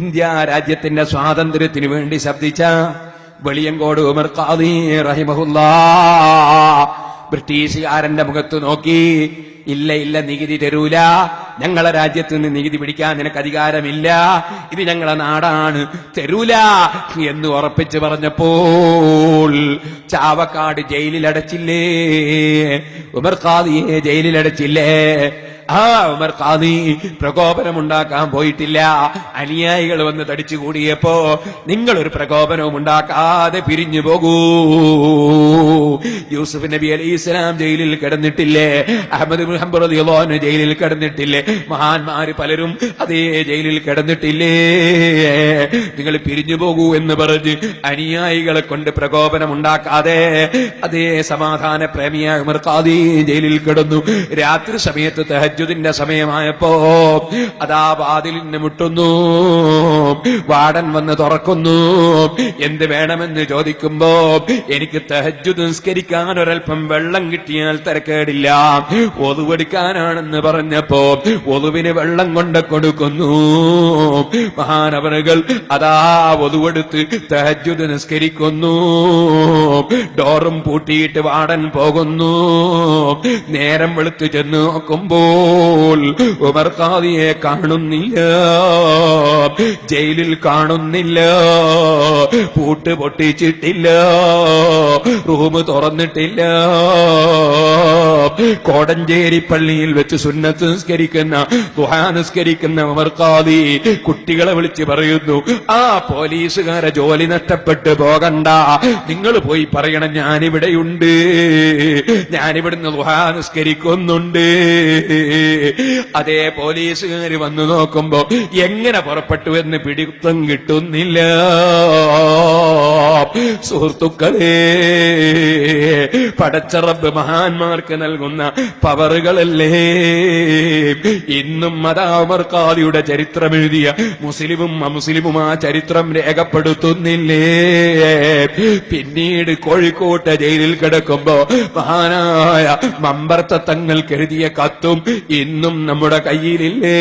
India രാജ്യത്തിന്റെ സ്വാതന്ത്ര്യത്തിന് വേണ്ടി ശബ്ദിച്ച വെളിയങ്കോട് ഉമർ ഖാദി റഹിമഹുല്ലാ. ബ്രിട്ടീഷുകാരന്റെ മുഖത്ത് നോക്കി ഇല്ല ഇല്ല നികുതി തരൂല. ഞങ്ങളെ രാജ്യത്ത് നിന്ന് നികുതി പിടിക്കാൻ നിനക്ക് അധികാരമില്ല. ഇത് ഞങ്ങളെ നാടാണ് തരൂല എന്ന് ഉറപ്പിച്ചു പറഞ്ഞപ്പോൾ ചാവക്കാട് ജയിലിൽ അടച്ചില്ലേ ഉമർ ഖാദിയെ ജയിലിൽ അടച്ചില്ലേ ആ ഉമർ ഖാദി പ്രകോപനമുണ്ടാക്കാൻ പോയിട്ടില്ല. അനുയായികൾ വന്ന് തടിച്ചു കൂടിയപ്പോ നിങ്ങളൊരു പ്രകോപനവും ഉണ്ടാക്കാതെ പിരിഞ്ഞു പോകൂ. യൂസുഫ് നബി അലി ഇസ്ലാം ജയിലിൽ കിടന്നിട്ടില്ലേ? അഹമ്മദ് മുഹമ്മദ് ജയിലിൽ കിടന്നിട്ടില്ലേ? മഹാന്മാര് പലരും അതേ ജയിലിൽ കിടന്നിട്ടില്ലേ? നിങ്ങൾ പിരിഞ്ഞു പോകൂ എന്ന് പറഞ്ഞ് അനുയായികളെ കൊണ്ട് പ്രകോപനം ഉണ്ടാക്കാതെ അതേ സമാധാന പ്രേമിയായ ഉമർ ഖാദി ജയിലിൽ കിടന്നു. രാത്രി സമയത്ത് തഹജുദിന്റെ സമയമായപ്പോ അതാ വാതിലിന് മുട്ടുന്നു. വാടൻ വന്ന് തുറക്കുന്നു. എന്ത് വേണമെന്ന് ചോദിക്കുമ്പോ എനിക്ക് തഹജുദ് നിസ്കരിക്കാൻ ഒരൽപ്പം വെള്ളം കിട്ടിയാൽ തിരക്കേടില്ല. ഒതുവെടുക്കാനാണെന്ന് പറഞ്ഞപ്പോ ഒതുവിന് വെള്ളം കൊണ്ട് കൊടുക്കുന്നു. മഹാനവറുകൾ അതാ ഒതുവെടുത്ത് തഹജുദ് നിസ്കരിക്കുന്നു. ഡോറും പൂട്ടിയിട്ട് വാടൻ പോകുന്നു. നേരം വെളുത്തു ചെന്ന് നോക്കുമ്പോൾ ഉമർ ഖാദിയെ കാണുന്നില്ല. ജയിലിൽ കാണുന്നില്ല. പൂട്ട് പൊട്ടിച്ചിട്ടില്ല. റൂം തുറന്നിട്ടില്ല. കോടഞ്ചേരി പള്ളിയിൽ വെച്ച് സുന്നത്ത് നിസ്കരിക്കുന്ന ദുഹാനുസ്കരിക്കുന്ന ഖാദി കുട്ടികളെ വിളിച്ച് പറയുന്നു ആ പോലീസുകാരെ ജോലി നഷ്ടപ്പെട്ട് പോകണ്ട. നിങ്ങൾ പോയി പറയണം ഞാനിവിടെയുണ്ട്. ഞാനിവിടുന്ന് ദുഹാ നിസ്കരിക്കുന്നുണ്ട്. അതേ പോലീസുകാർ വന്നു നോക്കുമ്പോ എങ്ങനെ പുറപ്പെട്ടു എന്ന് പിടിത്തം കിട്ടുന്നില്ല. സുഹൃത്തുക്കളെ. പടച്ചറബ് മഹാന്മാർക്ക് നൽകുന്ന പവറുകളല്ലേ? ഇന്നും മതാമർക്കാളിയുടെ ചരിത്രം എഴുതിയ മുസ്ലിമും അമുസ്ലിമും ആ ചരിത്രം രേഖപ്പെടുത്തുന്നില്ലേ? പിന്നീട് കോഴിക്കോട്ടെ ജയിലിൽ കിടക്കുമ്പോ മഹാനായ മമ്പർത്ത തങ്ങൾ കരുതിയ കത്തും ഇന്നും നമ്മുടെ കയ്യിലില്ലേ?